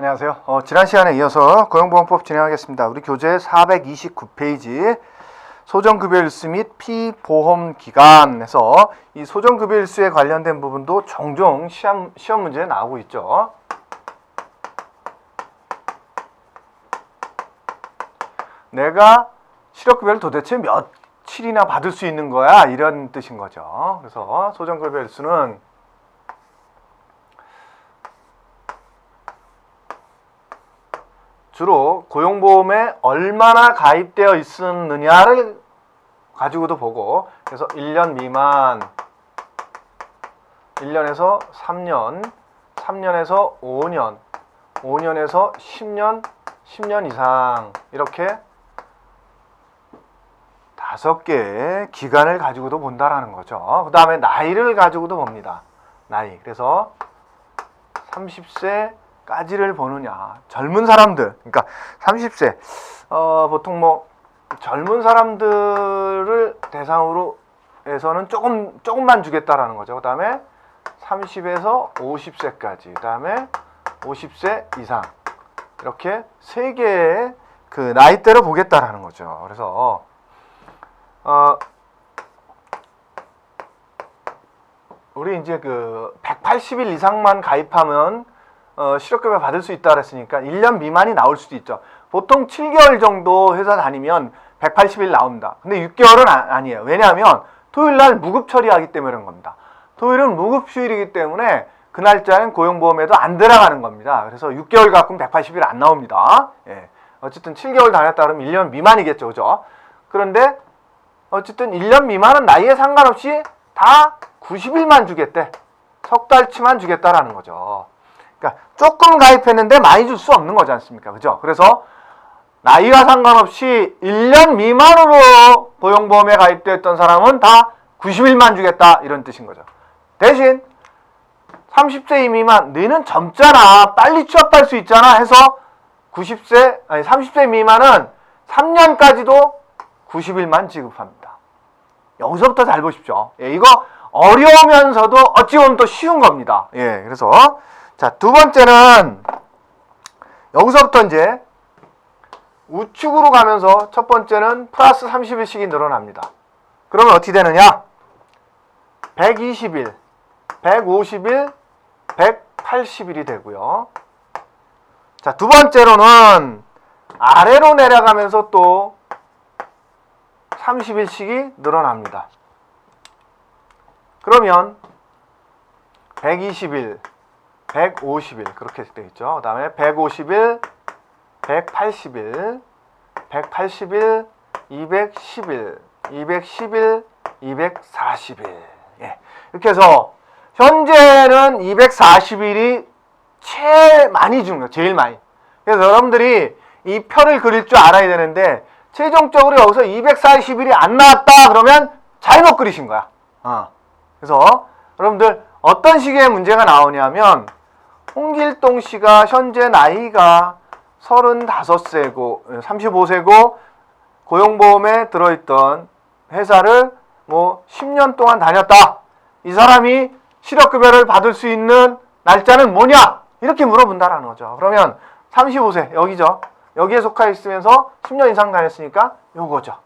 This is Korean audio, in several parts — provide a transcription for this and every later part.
안녕하세요. 어, 지난 시간에 이어서 고용보험법 진행하겠습니다. 우리 교재 429페이지 소정급여일수 및 피보험 기간에서 이 소정급여일수에 관련된 부분도 종종 시험, 시험 문제에 나오고 있죠. 내가 실업급여를 도대체 며칠이나 받을 수 있는 거야? 이런 뜻인 거죠. 그래서 소정급여일수는 주로 고용보험에 얼마나 가입되어 있었느냐를 가지고도 보고 그래서 1년 미만 1년에서 3년 3년에서 5년 5년에서 10년 10년 이상 이렇게 다섯 개의 기간을 가지고도 본다라는 거죠. 그 다음에 나이를 가지고도 봅니다. 나이. 그래서 30세 까지를 보느냐. 젊은 사람들. 그러니까 30세. 어, 보통 뭐 젊은 사람들을 대상으로 해서는 조금 조금만 주겠다라는 거죠. 그다음에 30에서 50세까지. 그다음에 50세 이상. 이렇게 세 개의 그 나이대로 보겠다라는 거죠. 그래서 어 우리 이제 그 180일 이상만 가입하면 어, 실업급여 받을 수 있다 그랬으니까 1년 미만이 나올 수도 있죠. 보통 7개월 정도 회사 다니면 180일 나옵니다. 근데 6개월은 아, 니에요 왜냐하면 토요일 날 무급 처리하기 때문에 그런 겁니다. 토요일은 무급 휴일이기 때문에 그 날짜는 고용보험에도 안 들어가는 겁니다. 그래서 6개월 갖고는 180일 안 나옵니다. 예. 어쨌든 7개월 다녔다 그러면 1년 미만이겠죠. 그죠? 그런데 어쨌든 1년 미만은 나이에 상관없이 다 90일만 주겠대. 석 달치만 주겠다라는 거죠. 그러니까 조금 가입했는데 많이 줄 수 없는 거지 않습니까? 그죠? 그래서 나이와 상관없이 1년 미만으로 고용보험에 가입되었던 사람은 다 90일만 주겠다 이런 뜻인 거죠. 대신 30세 미만 너는 젊잖아 빨리 취업할 수 있잖아 해서 90세 아니 30세 미만은 3년까지도 90일만 지급합니다. 여기서부터 잘 보십시오. 예, 이거 어려우면서도 어찌 보면 또 쉬운 겁니다. 예, 그래서 자 두 번째는 여기서부터 이제 우측으로 가면서 첫 번째는 플러스 30일씩이 늘어납니다. 그러면 어떻게 되느냐? 120일, 150일, 180일이 되고요. 자, 두 번째로는 아래로 내려가면서 또 30일씩이 늘어납니다. 그러면 120일, 150일 그렇게 되겠죠. 그 다음에 150일, 180일, 180일, 210일, 210일, 240일. 예. 이렇게 해서 현재는 240일이 제일 많이 거예요. 제일 많이. 그래서 여러분들이 이 표를 그릴 줄 알아야 되는데 최종적으로 여기서 240일이 안 나왔다 그러면 잘못 그리신 거야. 어. 그래서 여러분들 어떤 식의 문제가 나오냐면 홍길동 씨가 현재 나이가 35세고 35세고 고용보험에 들어있던 회사를 뭐 10년 동안 다녔다. 이 사람이 실업급여를 받을 수 있는 날짜는 뭐냐? 이렇게 물어본다라는 거죠. 그러면 35세 여기죠. 여기에 속해 있으면서 10년 이상 다녔으니까 요거죠.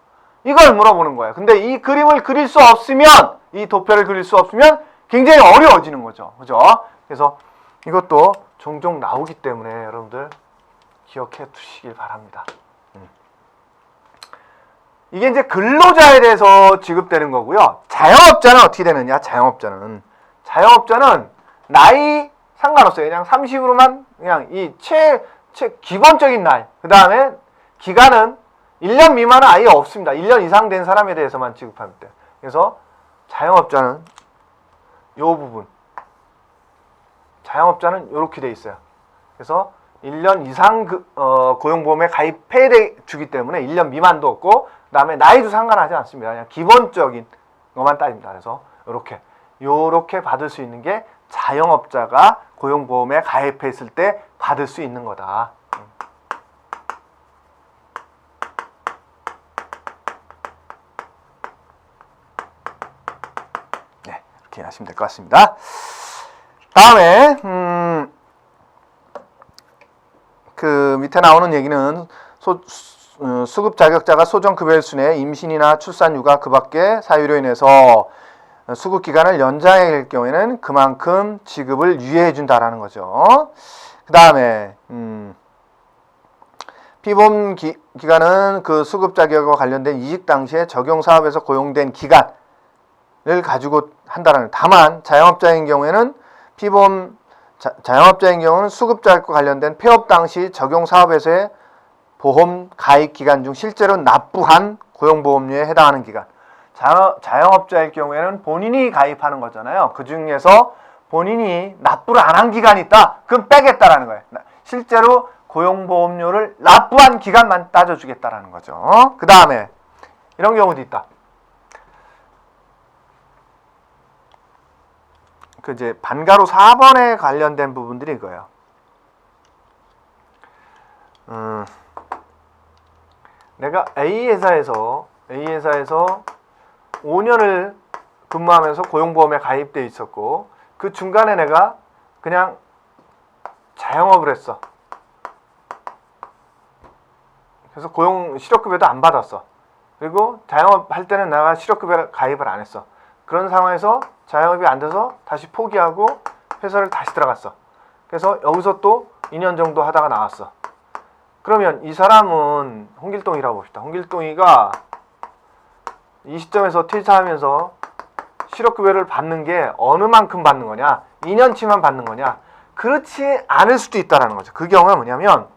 이걸 물어보는 거예요. 근데 이 그림을 그릴 수 없으면 이 도표를 그릴 수 없으면 굉장히 어려워지는 거죠. 그죠? 그래서 이것도 종종 나오기 때문에 여러분들 기억해 두시길 바랍니다. 음. 이게 이제 근로자에 대해서 지급되는 거고요. 자영업자는 어떻게 되느냐? 자영업자는 자영업자는 나이 상관없어요. 그냥 30으로만 그냥 이 최, 최 기본적인 나이. 그 다음에 기간은 1년 미만은 아예 없습니다. 1년 이상 된 사람에 대해서만 지급합니다. 그래서 자영업자는 요 부분. 자영업자는 이렇게 돼 있어요. 그래서 1년 이상 그, 어, 고용보험에 가입해 주기 때문에 1년 미만도 없고 그다음에 나이도 상관하지 않습니다. 그냥 기본적인 것만 따집니다. 그래서 이렇게 요렇게 받을 수 있는 게 자영업자가 고용보험에 가입했을 때 받을 수 있는 거다. 네, 이렇게 하시면 될 것 같습니다. 다음에 음, 밑에 나오는 얘기는 소, 수, 어, 수급 자격자가 소정급여일 순에 임신이나 출산, 육아 그 밖에 사유로 인해서 수급 기간을 연장해 갈 경우에는 그만큼 지급을 유예해 준다라는 거죠. 그 다음에 음, 피보험 기, 기간은 그 수급 자격과 관련된 이직 당시에 적용 사업에서 고용된 기간을 가지고 한다라는. 다만 자영업자인 경우에는 피보험 자, 자영업자인 경우는 수급 자격과 관련된 폐업 당시 적용 사업에서의 보험 가입 기간 중 실제로 납부한 고용보험료에 해당하는 기간. 자, 자영업자일 경우에는 본인이 가입하는 거잖아요. 그 중에서 본인이 납부를 안 한 기간이 있다. 그럼 빼겠다라는 거예요. 나- 실제로 고용보험료를 납부한 기간만 따져주겠다라는 거죠. 그 다음에 이런 경우도 있다. 그 이제 반가로 4번에 관련된 부분들이 이거예요. 음, 내가 A 회사에서 A 회사에서 5년을 근무하면서 고용보험에 가입돼 있었고 그 중간에 내가 그냥 자영업을 했어. 그래서 고용 실업급여도 안 받았어. 그리고 자영업 할 때는 내가 실업급여 가입을 안 했어. 그런 상황에서 자영업이 안 돼서 다시 포기하고 회사를 다시 들어갔어. 그래서 여기서 또 2년 정도 하다가 나왔어. 그러면 이 사람은 홍길동이라고 봅시다. 홍길동이가 이 시점에서 퇴사하면서 실업급여를 받는 게 어느 만큼 받는 거냐? 2년치만 받는 거냐? 그렇지 않을 수도 있다라는 거죠. 그 경우가 뭐냐면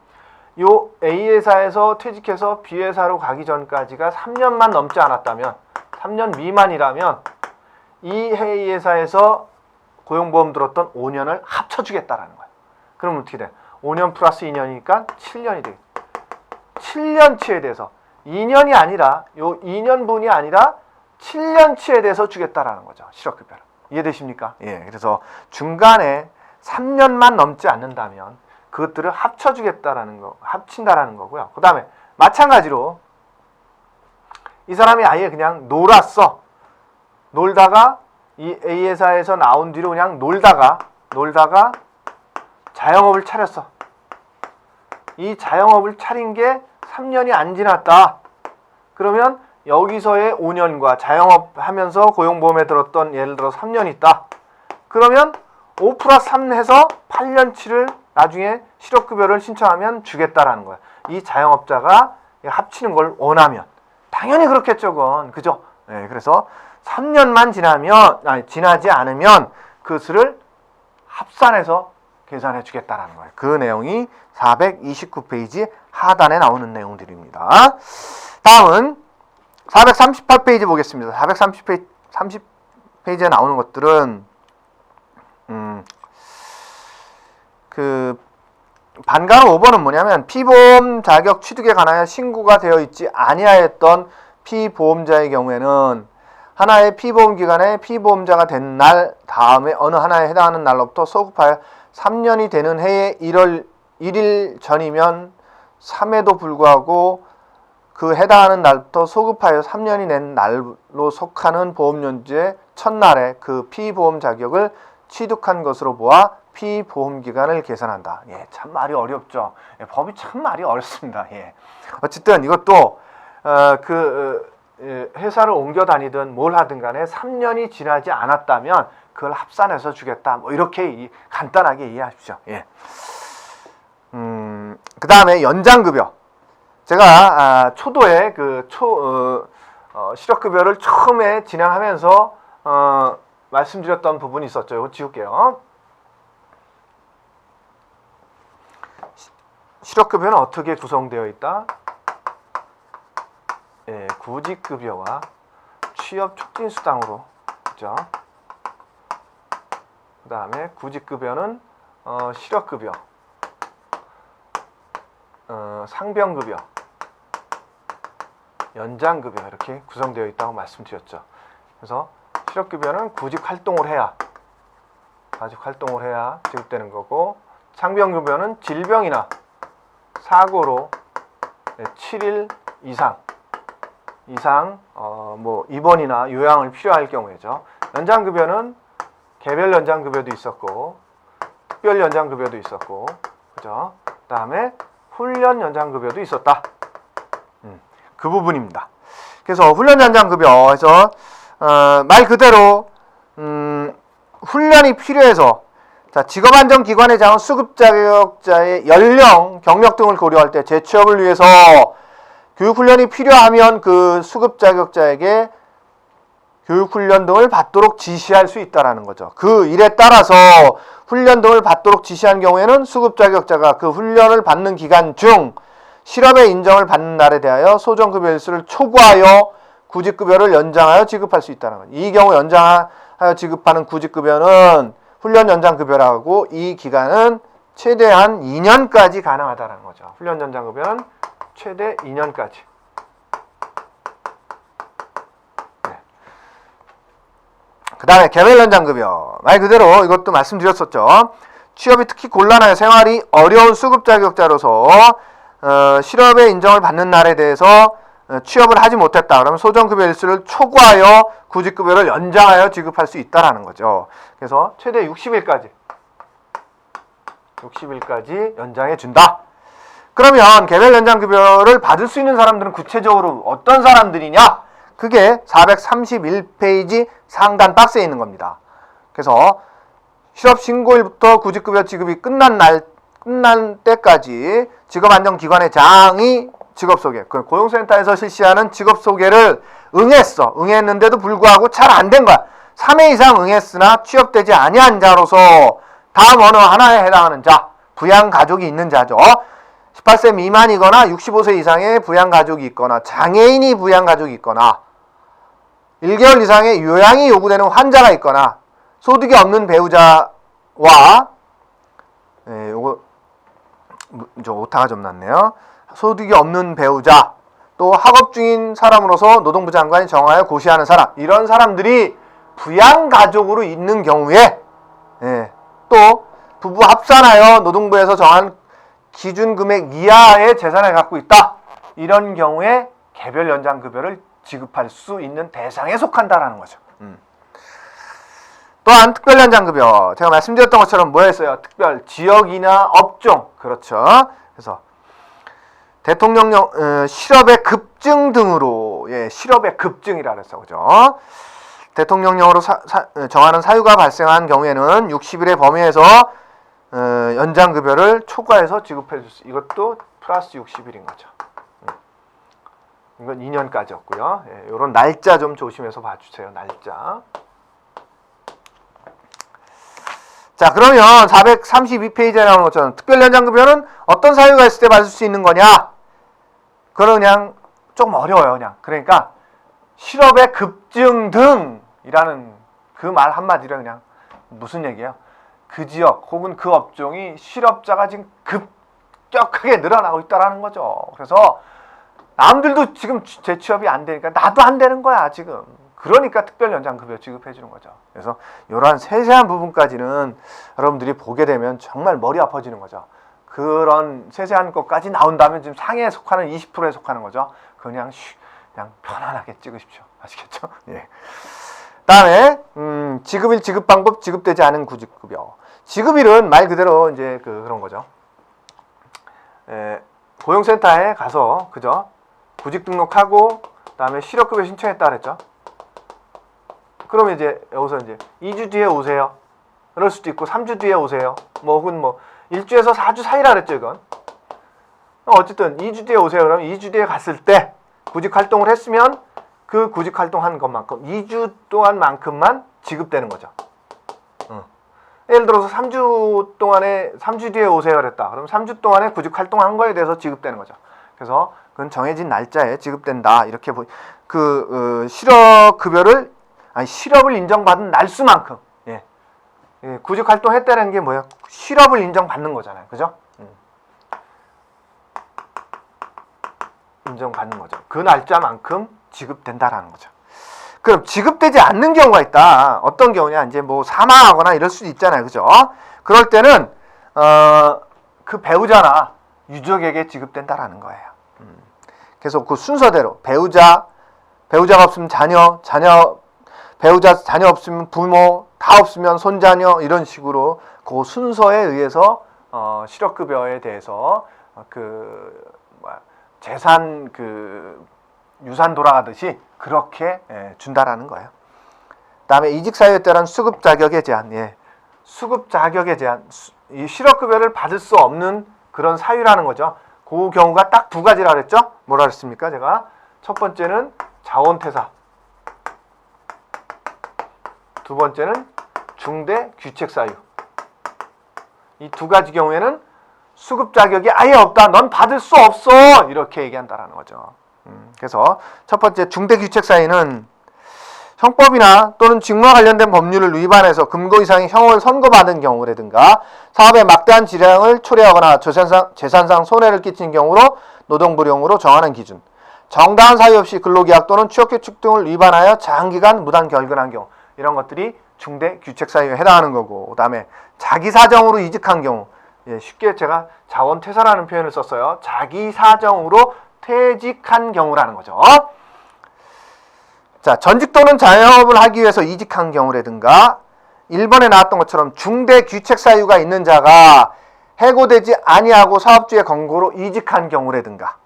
요 A 회사에서 퇴직해서 B 회사로 가기 전까지가 3년만 넘지 않았다면 3년 미만이라면 이 A 회사에서 고용보험 들었던 5년을 합쳐주겠다라는 거예요. 그럼 어떻게 돼? 5년 플러스 2년이니까 7년이 되겠죠. 7년치에 대해서 2년이 아니라 요 2년분이 아니라 7년치에 대해서 주겠다라는 거죠. 실업급여를. 이해되십니까? 예. 그래서 중간에 3년만 넘지 않는다면 그것들을 합쳐 주겠다라는 거, 합친다라는 거고요. 그 다음에 마찬가지로 이 사람이 아예 그냥 놀았어. 놀다가 이 A 회사에서 나온 뒤로 그냥 놀다가 놀다가 자영업을 차렸어. 이 자영업을 차린 게 3년이 안 지났다. 그러면 여기서의 5년과 자영업 하면서 고용보험에 들었던 예를 들어 3년 있다. 그러면 5 플러스 3 해서 8년치를 나중에 실업급여를 신청하면 주겠다라는 거야. 이 자영업자가 합치는 걸 원하면. 당연히 그렇겠죠, 그건. 그죠? 네, 그래서 3년만 지나면, 아니, 지나지 않으면 그것을 합산해서 계산해 주겠다라는 거예요. 그 내용이 429페이지 하단에 나오는 내용들입니다. 다음은 438페이지 보겠습니다. 430페이지 30페이지에 나오는 것들은 음, 그 반가로 5번은 뭐냐면 피보험 자격 취득에 관하여 신고가 되어 있지 아니하였던 피보험자의 경우에는 하나의 피보험 기간에 피보험자가 된 날 다음에 어느 하나에 해당하는 날로부터 소급하여 3년이 되는 해의 1월 1일 전이면 3에도 불구하고 그 해당하는 날부터 소급하여 3년이 낸 날로 속하는 보험연주의 첫날에 그 피보험 자격을 취득한 것으로 보아 피보험 기간을 계산한다. 예, 참 말이 어렵죠. 예, 법이 참 말이 어렵습니다. 예. 어쨌든 이것도 어, 그 어, 예, 회사를 옮겨 다니든 뭘 하든 간에 3년이 지나지 않았다면 그걸 합산해서 주겠다. 뭐 이렇게 이- 간단하게 이해하십시오. 예. 음, 그 다음에 연장급여. 제가 아, 초도에 그 초 어, 어, 실업급여를 처음에 진행하면서 어, 말씀드렸던 부분이 있었죠. 이거 지울게요. 시- 실업급여는 어떻게 구성되어 있다? 예, 구직급여와 취업촉진수당으로. 그죠? 그 다음에 구직급여는 어, 실업급여, 어, 상병급여, 연장급여. 이렇게 구성되어 있다고 말씀드렸죠. 그래서 실업급여는 구직 활동을 해야 구직 활동을 해야 지급되는 거고 상병급여는 질병이나 사고로 네, 7일 이상 이상 어, 뭐 입원이나 요양을 필요할 경우에죠. 연장급여는 개별 연장급여도 있었고 특별 연장급여도 있었고 그죠? 그다음에 훈련 연장급여도 있었다. 음, 그 부분입니다. 그래서 훈련 연장급여에서 어, 말 그대로 음, 훈련이 필요해서 자, 직업안정기관의 장은 수급 자격자의 연령, 경력 등을 고려할 때 재취업을 위해서 교육훈련이 필요하면 그 수급 자격자에게 교육훈련 등을 받도록 지시할 수 있다라는 거죠. 그 일에 따라서 훈련 등을 받도록 지시한 경우에는 수급 자격자가 그 훈련을 받는 기간 중 실업의 인정을 받는 날에 대하여 소정급여 일수를 초과하여 구직급여를 연장하여 지급할 수 있다는 거죠. 이 경우 연장하여 지급하는 구직급여는 훈련 연장급여라고 이 기간은 최대한 2년까지 가능하다는 거죠. 훈련 연장급여는 최대 2년까지. 그 다음에 개별 연장급여. 말 그대로 이것도 말씀드렸었죠. 취업이 특히 곤란하여 생활이 어려운 수급 자격자로서 어, 실업의 인정을 받는 날에 대해서 어, 취업을 하지 못했다. 그러면 소정급여 일수를 초과하여 구직급여를 연장하여 지급할 수 있다라는 거죠. 그래서 최대 60일까지 60일까지 연장해 준다. 그러면 개별 연장 급여를 받을 수 있는 사람들은 구체적으로 어떤 사람들이냐? 그게 431페이지 상단 박스에 있는 겁니다. 그래서 실업 신고일부터 구직급여 지급이 끝난 날 끝난 때까지 직업안정기관의 장이 직업소개, 그 고용센터에서 실시하는 직업소개를 응했어. 응했는데도 불구하고 잘 안 된 거야. 3회 이상 응했으나 취업되지 아니한 자로서 다음 어느 하나에 해당하는 자, 부양 가족이 있는 자죠. 18세 미만이거나 65세 이상의 부양 가족이 있거나 장애인이 부양 가족이 있거나 1개월 이상의 요양이 요구되는 환자가 있거나 소득이 없는 배우자와 예, 요거 뭐, 저 오타가 좀 났네요. 소득이 없는 배우자 또 학업 중인 사람으로서 노동부 장관이 정하여 고시하는 사람 이런 사람들이 부양 가족으로 있는 경우에 예, 또 부부 합산하여 노동부에서 정한 기준 금액 이하의 재산을 갖고 있다 이런 경우에 개별 연장 급여를 지급할 수 있는 대상에 속한다라는 거죠. 음. 또한 특별 연장 급여 제가 말씀드렸던 것처럼 뭐였어요? 특별 지역이나 업종 그렇죠. 그래서 대통령령 어, 실업의 급증 등으로 예, 실업의 급증이라 그랬어 그죠? 대통령령으로 사, 사, 어, 정하는 사유가 발생한 경우에는 60일의 범위에서 어, 연장급여를 초과해서 지급해 줄 수. 이것도 플러스 60일인 거죠. 음. 이건 2년까지였고요. 예, 이런 날짜 좀 조심해서 봐주세요. 날짜. 자 그러면 432페이지에 나오는 것처럼 특별 연장급여는 어떤 사유가 있을 때 받을 수 있는 거냐? 그건 그냥 조금 어려워요 그냥 그러니까 실업의 급증 등이라는 그 말 한마디로 그냥 무슨 얘기예요? 그 지역 혹은 그 업종이 실업자가 지금 급격하게 늘어나고 있다라는 거죠. 그래서 남들도 지금 재취업이 안 되니까 나도 안 되는 거야 지금. 그러니까 특별 연장급여 지급해 주는 거죠. 그래서 이러한 세세한 부분까지는 여러분들이 보게 되면 정말 머리 아파지는 거죠. 그런 세세한 것까지 나온다면 지금 상해에 속하는 20%에 속하는 거죠. 그냥 쉬, 그냥 편안하게 찍으십시오. 아시겠죠? 예. 다음에 음, 지급일 지급 방법 지급되지 않은 구직 급여. 지급일은 말 그대로 이제 그 그런 거죠. 에, 고용센터에 가서 그죠? 구직 등록하고 그다음에 실업급여 신청했다 그랬죠. 그러면 이제 여기서 이제 2주 뒤에 오세요. 그럴 수도 있고 3주 뒤에 오세요. 뭐 혹은 뭐 1주에서 4주 사이라 그랬죠, 이건. 어쨌든 2주 뒤에 오세요. 그러면 2주 뒤에 갔을 때 구직 활동을 했으면 그 구직 활동한 것만큼 2주 동안만큼만 지급되는 거죠. 어. 예를 들어서 3주 동안에 3주 뒤에 오세요 그랬다. 그럼 3주 동안에 구직 활동한 거에 대해서 지급되는 거죠. 그래서 그건 정해진 날짜에 지급된다. 이렇게 보, 그 어, 실업 급여를 아니 실업을 인정받은 날수만큼 예. 예, 구직 활동했다는 게 뭐야? 실업을 인정받는 거잖아요. 그죠? 음. 인정받는 거죠. 그 날짜만큼 지급된다라는 거죠. 그럼 지급되지 않는 경우가 있다. 어떤 경우냐? 이제 뭐 사망하거나 이럴 수도 있잖아요. 그죠? 그럴 때는 어, 그 배우자나 유족에게 지급된다라는 거예요. 음. 그래서 그 순서대로 배우자 배우자가 없으면 자녀, 자녀 배우자 자녀 없으면 부모, 다 없으면 손자녀 이런 식으로 그 순서에 의해서 어, 실업급여에 대해서 어, 그 재산 그 유산 돌아가듯이 그렇게 예, 준다라는 거예요. 그다음에 이직 사유에 따른 수급 자격의 제한. 예. 수급 자격의 제한. 수- 이 실업급여를 받을 수 없는 그런 사유라는 거죠. 그 경우가 딱 두 가지라 그랬죠? 뭐라 그랬습니까? 제가 첫 번째는 자원퇴사. 두 번째는 중대 규책 사유. 이 두 가지 경우에는 수급 자격이 아예 없다. 넌 받을 수 없어. 이렇게 얘기한다라는 거죠. 음, 그래서 첫 번째 중대 규책 사유는 형법이나 또는 직무와 관련된 법률을 위반해서 금고 이상의 형을 선고받은 경우라든가 사업에 막대한 지량을 초래하거나 재산상, 재산상 손해를 끼친 경우로 노동불용으로 정하는 기준 정당한 사유 없이 근로계약 또는 취업규칙 등을 위반하여 장기간 무단 결근한 경우 이런 것들이 중대 규책 사유에 해당하는 거고 그다음에 자기 사정으로 이직한 경우 예, 쉽게 제가 자원 퇴사라는 표현을 썼어요. 자기 사정으로 퇴직한 경우라는 거죠 자, 전직 또는 자영업을 하기 위해서 이직한 경우라든가 1번에 나왔던 것처럼 중대 규책 사유가 있는 자가 해고되지 아니하고 사업주의 권고로 이직한 경우라든가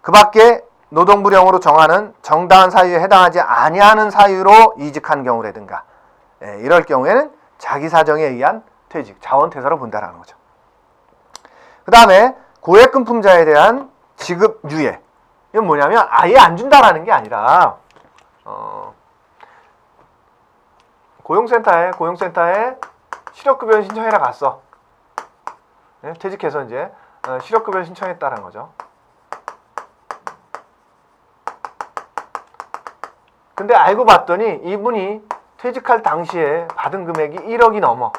그 밖에 노동불용으로 정하는 정당한 사유에 해당하지 아니하는 사유로 이직한 경우라든가 예, 이럴 경우에는 자기 사정에 의한 퇴직, 자원퇴사로 본다라는 거죠. 그 다음에 고액금품자에 대한 지급 유예 이건 뭐냐면 아예 안 준다라는 게 아니라 어, 고용센터에 고용센터에 실업급여 신청해라 갔어. 네, 퇴직해서 이제 어, 실업급여 신청했다는 거죠. 근데 알고 봤더니 이분이 퇴직할 당시에 받은 금액이 1억이 넘어.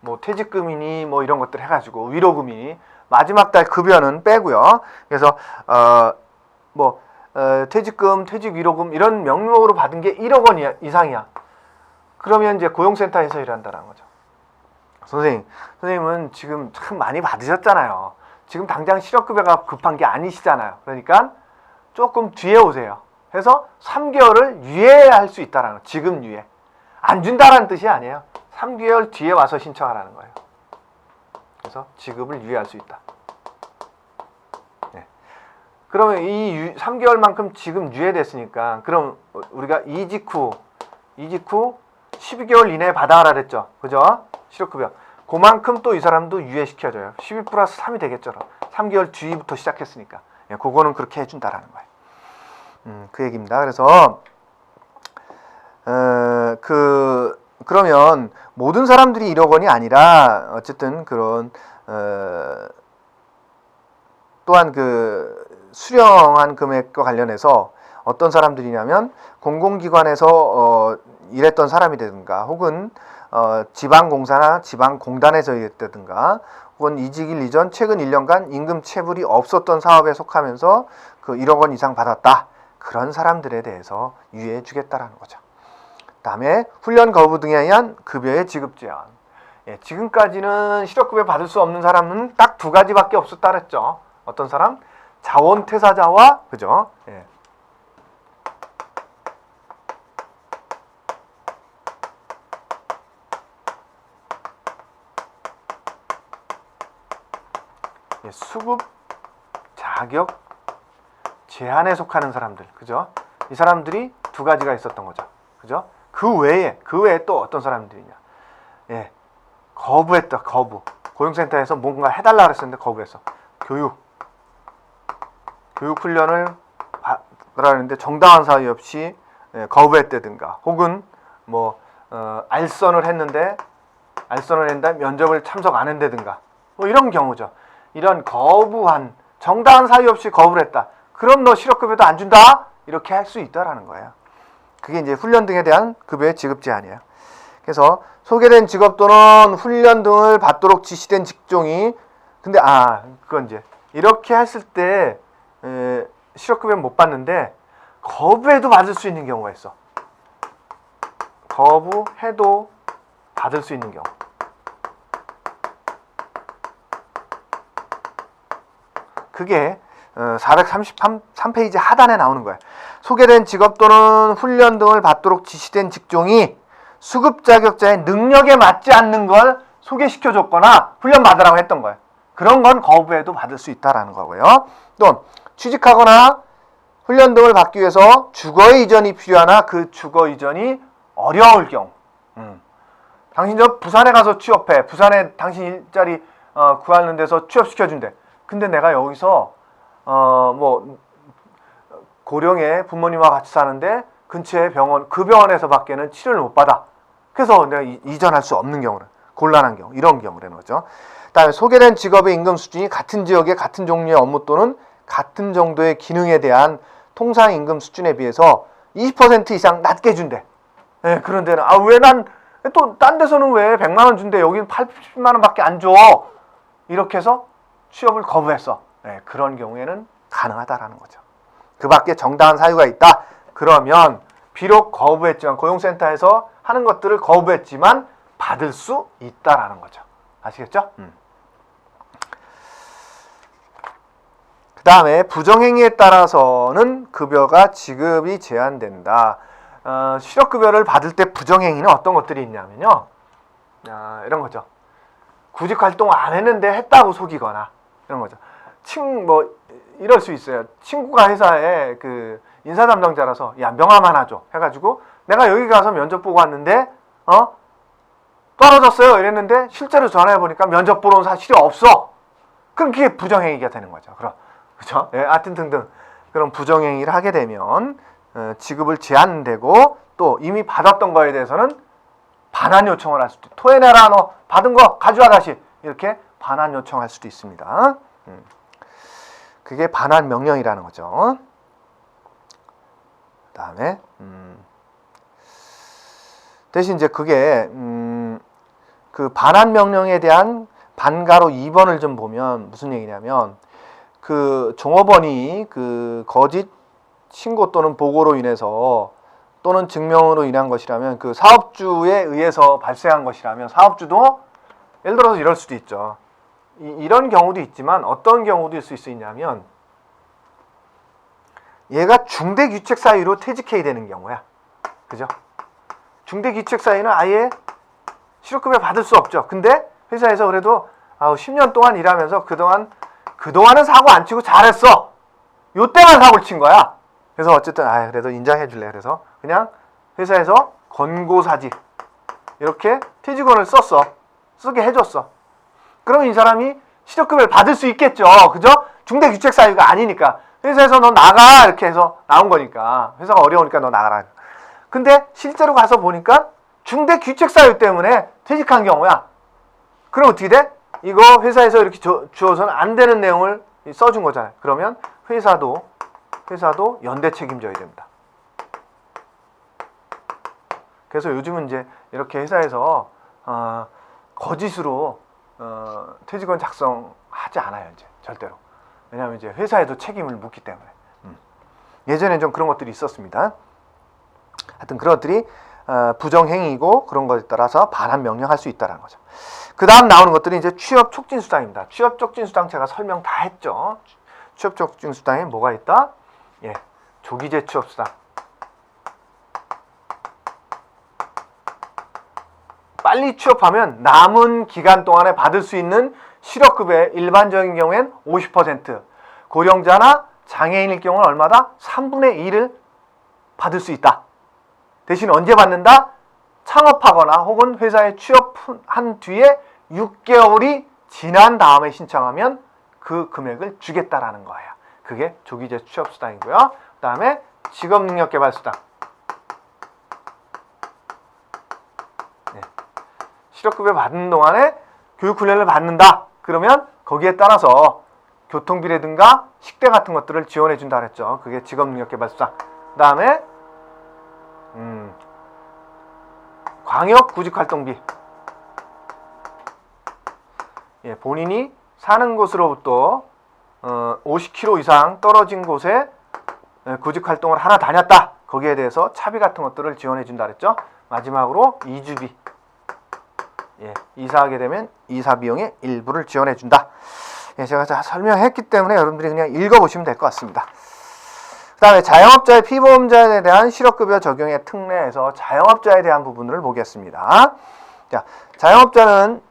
뭐 퇴직금이니 뭐 이런 것들 해가지고 위로금이 마지막 달 급여는 빼고요. 그래서 어 뭐 어, 퇴직금, 퇴직 위로금 이런 명목으로 받은 게 1억 원 이상이야. 그러면 이제 고용센터에서 일한다는 거죠. 선생님, 선생님은 지금 참 많이 받으셨잖아요. 지금 당장 실업급여가 급한 게 아니시잖아요. 그러니까 조금 뒤에 오세요. 해서 3개월을 유예할 수 있다라는 거. 지금 유예. 안 준다라는 뜻이 아니에요. 3개월 뒤에 와서 신청하라는 거예요. 그래서 지급을 유예할 수 있다. 네. 그러면 이 유, 3개월만큼 지금 유예됐으니까 그럼 우리가 이직 후 이직 후 12개월 이내에 받아라 그랬죠. 그죠? 실업급여. 그만큼 또 이 사람도 유예시켜줘요. 12 플러스 3이 되겠죠. 3개월 뒤부터 시작했으니까. 예, 그거는 그렇게 해준다라는 거예요. 음, 그 얘기입니다. 그래서 어, 그 그러면 모든 사람들이 1억 원이 아니라 어쨌든 그런 어, 또한 그 수령한 금액과 관련해서 어떤 사람들이냐면 공공기관에서 어, 일했던 사람이라든가 혹은 어, 지방공사나 지방공단에서 일했다든가 혹은 이직일 이전 최근 1년간 임금 체불이 없었던 사업에 속하면서 그 1억 원 이상 받았다. 그런 사람들에 대해서 유예해 주겠다라는 거죠. 다음에 훈련 거부 등에 의한 급여의 지급 제한. 예, 지금까지는 실업급여 받을 수 없는 사람은 딱 두 가지밖에 없었다 그랬죠. 어떤 사람? 자원 퇴사자와 그죠? 예. 예, 수급 자격 제한에 속하는 사람들, 그죠? 이 사람들이 두 가지가 있었던 거죠, 그죠? 그 외에 그 외에 또 어떤 사람들이냐? 예, 거부했다, 거부. 고용센터에서 뭔가 해달라 그랬었는데 거부했어. 교육, 교육 훈련을 받으라는데 정당한 사유 없이 예, 거부했다든가, 혹은 뭐 어, 알선을 했는데 알선을 했는데 면접을 참석 안 한다든가, 뭐 이런 경우죠. 이런 거부한 정당한 사유 없이 거부를 했다. 그럼 너 실업급여도 안 준다? 이렇게 할 수 있다라는 거예요. 그게 이제 훈련 등에 대한 급여의 지급 제한이에요. 그래서 소개된 직업 또는 훈련 등을 받도록 지시된 직종이 근데 아 그건 이제 이렇게 했을 때 에, 실업급여 못 받는데 거부해도 받을 수 있는 경우가 있어. 거부해도 받을 수 있는 경우. 그게 433페이지 하단에 나오는 거예요. 소개된 직업 또는 훈련 등을 받도록 지시된 직종이 수급 자격자의 능력에 맞지 않는 걸 소개시켜 줬거나 훈련 받으라고 했던 거예요. 그 그런 건 거부해도 받을 수 있다라는 거고요. 또 취직하거나 훈련 등을 받기 위해서 주거 이전이 필요하나 그 주거 이전이 어려울 경우. 음. 당신 저 부산에 가서 취업해. 부산에 당신 일자리 어, 구하는 데서 취업시켜 준대. 근데 내가 여기서 어 뭐 고령의 부모님과 같이 사는데 근처에 병원 그 병원에서 밖에는 치료를 못 받아. 그래서 내가 이- 이전할 수 없는 경우는 곤란한 경우 이런 경우라는 거죠. 그다음에 소개된 직업의 임금 수준이 같은 지역의 같은 종류의 업무 또는 같은 정도의 기능에 대한 통상 임금 수준에 비해서 20% 이상 낮게 준대. 예, 그런 데는 아 왜 난 또 딴 데서는 왜 100만 원 준대 여기는 80만 원밖에 안 줘. 이렇게 해서 취업을 거부했어. 예, 그런 경우에는 가능하다라는 거죠. 그 밖에 정당한 사유가 있다. 그러면 비록 거부했지만 고용센터에서 하는 것들을 거부했지만 받을 수 있다라는 거죠. 아시겠죠? 음. 그 다음에 부정행위에 따라서는 급여가 지급이 제한된다. 어, 실업급여를 받을 때 부정행위는 어떤 것들이 있냐면요. 아, 이런 거죠. 구직 활동 안 했는데 했다고 속이거나 이런 거죠. 친 뭐 이럴 수 있어요. 친구가 회사에 그 인사 담당자라서 야 명함 하나 줘 해가지고 내가 여기 가서 면접 보고 왔는데 어 떨어졌어요 이랬는데 실제로 전화해 보니까 면접 보러 온 사실이 없어. 그럼 그게 부정행위가 되는 거죠. 그럼 그렇죠? 예, 하여튼 등등 그런 부정행위를 하게 되면 어, 지급을 제한되고 또 이미 받았던 거에 대해서는 반환 요청을 할 수도 토해내라 너 받은 거 가져와 다시 이렇게 반환 요청할 수도 있습니다. 음. 그게 반환 명령이라는 거죠. 그다음에 음. 대신 이제 그게 음, 그 반환 명령에 대한 반가로 2번을 좀 보면 무슨 얘기냐면 그 종업원이 그 거짓 신고 또는 보고로 인해서 또는 증명으로 인한 것이라면 그 사업주에 의해서 발생한 것이라면 사업주도 예를 들어서 이럴 수도 있죠. 이, 런 경우도 있지만 어떤 경우도 있을 수 있냐면 얘가 중대 규책 사유로 퇴직해야 되는 경우야. 그죠? 중대 규책 사유는 아예 실업급여 받을 수 없죠. 근데 회사에서 그래도 아우 10년 동안 일하면서 그동안 그동안은 사고 안 치고 잘했어. 요때만 사고를 친 거야. 그래서 어쨌든 아 그래도 인정해 줄래. 그래서 그냥 회사에서 권고사직 이렇게 퇴직원을 썼어. 쓰게 해줬어. 그럼 이 사람이 실업급여를 받을 수 있겠죠. 그죠? 중대 규책 사유가 아니니까. 회사에서 너 나가 이렇게 해서 나온 거니까. 회사가 어려우니까 너 나가라. 근데 실제로 가서 보니까 중대 규책 사유 때문에 퇴직한 경우야. 그럼 어떻게 돼? 이거 회사에서 이렇게 줘, 주어서는 안 되는 내용을 써준 거잖아요. 그러면 회사도 회사도 연대 책임져야 됩니다. 그래서 요즘은 이제 이렇게 회사에서 어, 거짓으로 어, 퇴직원 작성하지 않아요 이제 절대로. 왜냐하면 이제 회사에도 책임을 묻기 때문에. 음. 예전에 좀 그런 것들이 있었습니다. 하여튼 그런 것들이 어, 부정행위고 그런 것에 따라서 반환 명령할 수 있다는 거죠. 그 다음 나오는 것들이 이제 취업 촉진 수당입니다. 취업 촉진 수당 제가 설명 다 했죠. 취업 촉진 수당에 뭐가 있다? 예, 조기제 취업 수당. 빨리 취업하면 남은 기간 동안에 받을 수 있는 실업급여의 일반적인 경우엔 50%, 고령자나 장애인일 경우는 얼마다? 3분의 1을 받을 수 있다. 대신 언제 받는다? 창업하거나 혹은 회사에 취업한 뒤에 6개월이 지난 다음에 신청하면 그 금액을 주겠다라는 거예요. 그게 조기제 취업수당이고요. 그 다음에 직업능력개발수당. 네. 실업급여 받는 동안에 교육훈련을 받는다. 그러면 거기에 따라서 교통비라든가 식대 같은 것들을 지원해 준다 그랬죠. 그게 직업능력개발수당. 그 다음에 음, 광역 구직 활동비. 예, 본인이 사는 곳으로부터 어, 50km 이상 떨어진 곳에 예, 구직 활동을 하나 다녔다. 거기에 대해서 차비 같은 것들을 지원해 준다 그랬죠. 마지막으로 이주비. 예, 이사하게 되면 이사 비용의 일부를 지원해 준다. 예, 제가 다 설명했기 때문에 여러분들이 그냥 읽어 보시면 될 것 같습니다. 그 다음에 자영업자의 피보험자에 대한 실업급여 적용의 특례에서 자영업자에 대한 부분을 보겠습니다. 자, 자영업자는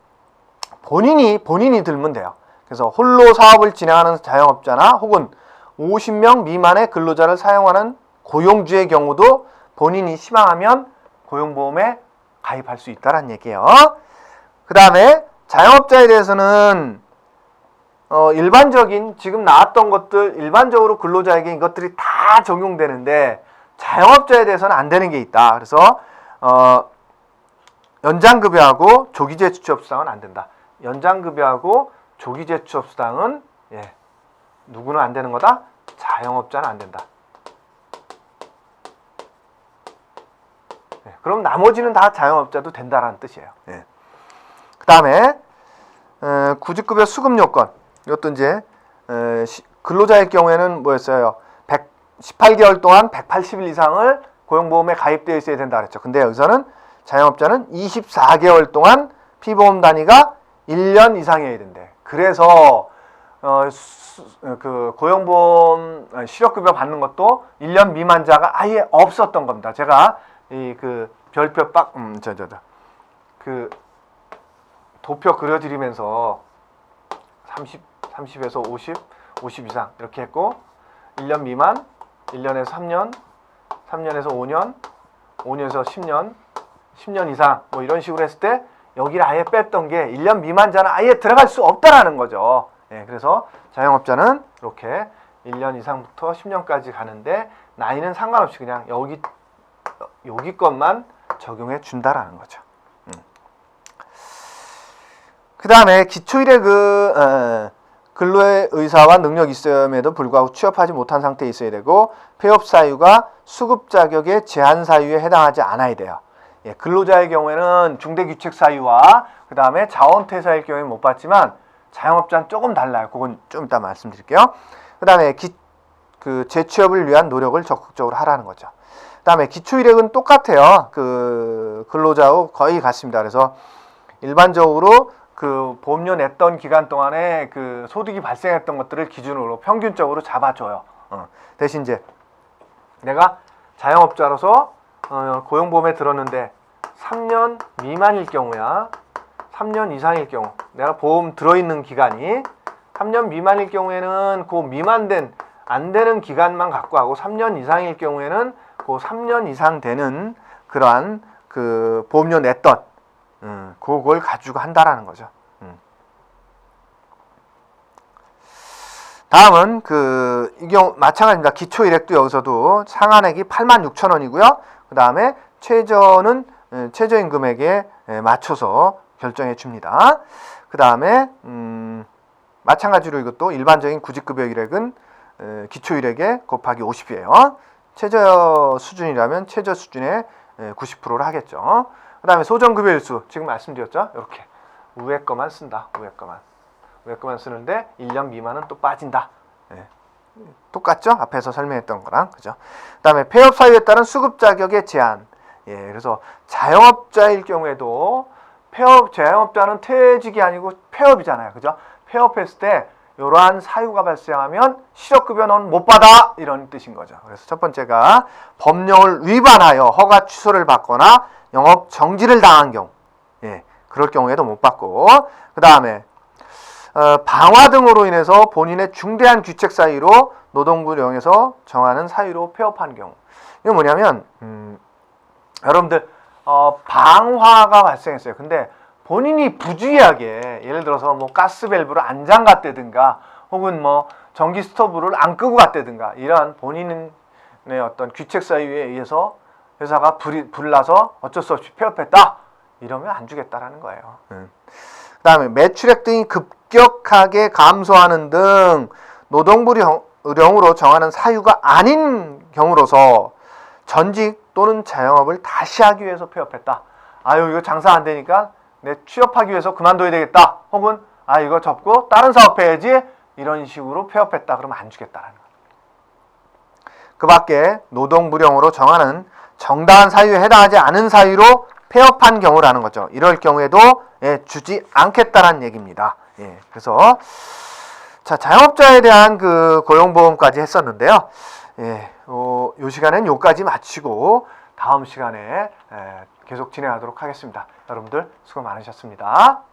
본인이, 본인이 들면 돼요. 그래서 홀로 사업을 진행하는 자영업자나 혹은 50명 미만의 근로자를 사용하는 고용주의 경우도 본인이 희망하면 고용보험에 가입할 수 있다는 얘기예요. 그 다음에 자영업자에 대해서는 어, 일반적인 지금 나왔던 것들 일반적으로 근로자에게 이것들이 다 적용되는데 자영업자에 대해서는 안 되는 게 있다. 그래서 어, 연장급여하고 조기재 취업수당은 안 된다. 연장급여하고 조기재 취업수당은 예, 누구는 안 되는 거다. 자영업자는 안 된다. 예, 그럼 나머지는 다 자영업자도 된다라는 뜻이에요. 예. 그 다음에 어, 구직급여 수급 요건 이것도 이제 근로자일 경우에는 뭐였어요? 118개월 동안 180일 이상을 고용보험에 가입되어 있어야 된다 그랬죠. 근데 여기서는 자영업자는 24개월 동안 피보험 단위가 1년 이상이어야 된대. 그래서 어, 수- 어, 그 고용보험 어, 실업급여 받는 것도 1년 미만자가 아예 없었던 겁니다. 제가 이 그 별표 빡, 음, 저, 저, 저, 그 도표 그려드리면서 30, 30에서 50, 50 이상 이렇게 했고 1년 미만, 1년에서 3년, 3년에서 5년, 5년에서 10년, 10년 이상 뭐 이런 식으로 했을 때 여기를 아예 뺐던 게 1년 미만자는 아예 들어갈 수 없다라는 거죠. 예, 그래서 자영업자는 이렇게 1년 이상부터 10년까지 가는데 나이는 상관없이 그냥 여기 여기 것만 적용해 준다라는 거죠. 그 다음에 기초일의 그 어, 근로의 의사와 능력이 있음에도 불구하고 취업하지 못한 상태에 있어야 되고 폐업 사유가 수급 자격의 제한 사유에 해당하지 않아야 돼요. 예, 근로자의 경우에는 중대 규칙 사유와 그 다음에 자원 퇴사일 경우에 못 받지만 자영업자는 조금 달라요. 그건 좀 이따 말씀드릴게요. 그 다음에 기, 그 재취업을 위한 노력을 적극적으로 하라는 거죠. 그 다음에 기초이력은 똑같아요. 그 근로자하고 거의 같습니다. 그래서 일반적으로 그 보험료 냈던 기간 동안에 그 소득이 발생했던 것들을 기준으로 평균적으로 잡아줘요. 어. 대신 이제 내가 자영업자로서 어, 고용보험에 들었는데 3년 미만일 경우야. 3년 이상일 경우 내가 보험 들어있는 기간이 3년 미만일 경우에는 그 미만된 안 되는 기간만 갖고 하고 3년 이상일 경우에는 그 3년 이상 되는 그러한 그 보험료 냈던 음, 그걸 가지고 한다라는 거죠. 음. 다음은 그 이경 마찬가지입니다. 기초 일액도 여기서도 상한액이 8만 6천 원이고요. 그 다음에 최저는 에, 최저임금액에 에, 맞춰서 결정해 줍니다. 그 다음에 음, 마찬가지로 이것도 일반적인 구직급여 일액은 에, 기초 일액에 곱하기 50이에요. 최저 수준이라면 최저 수준의 90%를 하겠죠. 그 다음에 소정급여 일수 지금 말씀드렸죠. 이렇게 위에 거만 쓴다. 위에 거만 위에 거만 쓰는데 1년 미만은 또 빠진다. 예. 똑같죠? 앞에서 설명했던 거랑 그죠? 그 다음에 폐업 사유에 따른 수급 자격의 제한. 예, 그래서 자영업자일 경우에도 폐업 자영업자는 퇴직이 아니고 폐업이잖아요, 그죠? 폐업했을 때 이러한 사유가 발생하면 실업급여는 못 받아 이런 뜻인 거죠. 그래서 첫 번째가 법령을 위반하여 허가 취소를 받거나 영업 정지를 당한 경우, 예, 그럴 경우에도 못 받고 그 다음에 어, 방화 등으로 인해서 본인의 중대한 규책 사유로 노동부령에서 정하는 사유로 폐업한 경우. 이건 뭐냐면 음, 여러분들 어, 방화가 발생했어요. 근데 본인이 부주의하게 예를 들어서 뭐 가스 밸브를 안 잠갔다든가 혹은 뭐 전기 스토브를 안 끄고 갔다든가 이러한 본인의 어떤 규책 사유에 의해서 회사가 불이 불나서 어쩔 수 없이 폐업했다 이러면 안 주겠다라는 거예요. 그다음에 매출액 등이 급격하게 감소하는 등 노동부령으로 정하는 사유가 아닌 경우로서 전직 또는 자영업을 다시 하기 위해서 폐업했다. 아유 이거 장사 안 되니까 내 취업하기 위해서 그만둬야 되겠다. 혹은 아 이거 접고 다른 사업 해야지 이런 식으로 폐업했다. 그러면 안 주겠다라는 거예요. 그 밖에 노동부령으로 정하는 정당한 사유에 해당하지 않은 사유로 폐업한 경우라는 거죠. 이럴 경우에도 예, 주지 않겠다라는 얘기입니다. 예, 그래서 자 자영업자에 대한 그 고용보험까지 했었는데요. 예, 어, 요 시간엔 요까지 마치고 다음 시간에 에, 계속 진행하도록 하겠습니다. 여러분들 수고 많으셨습니다.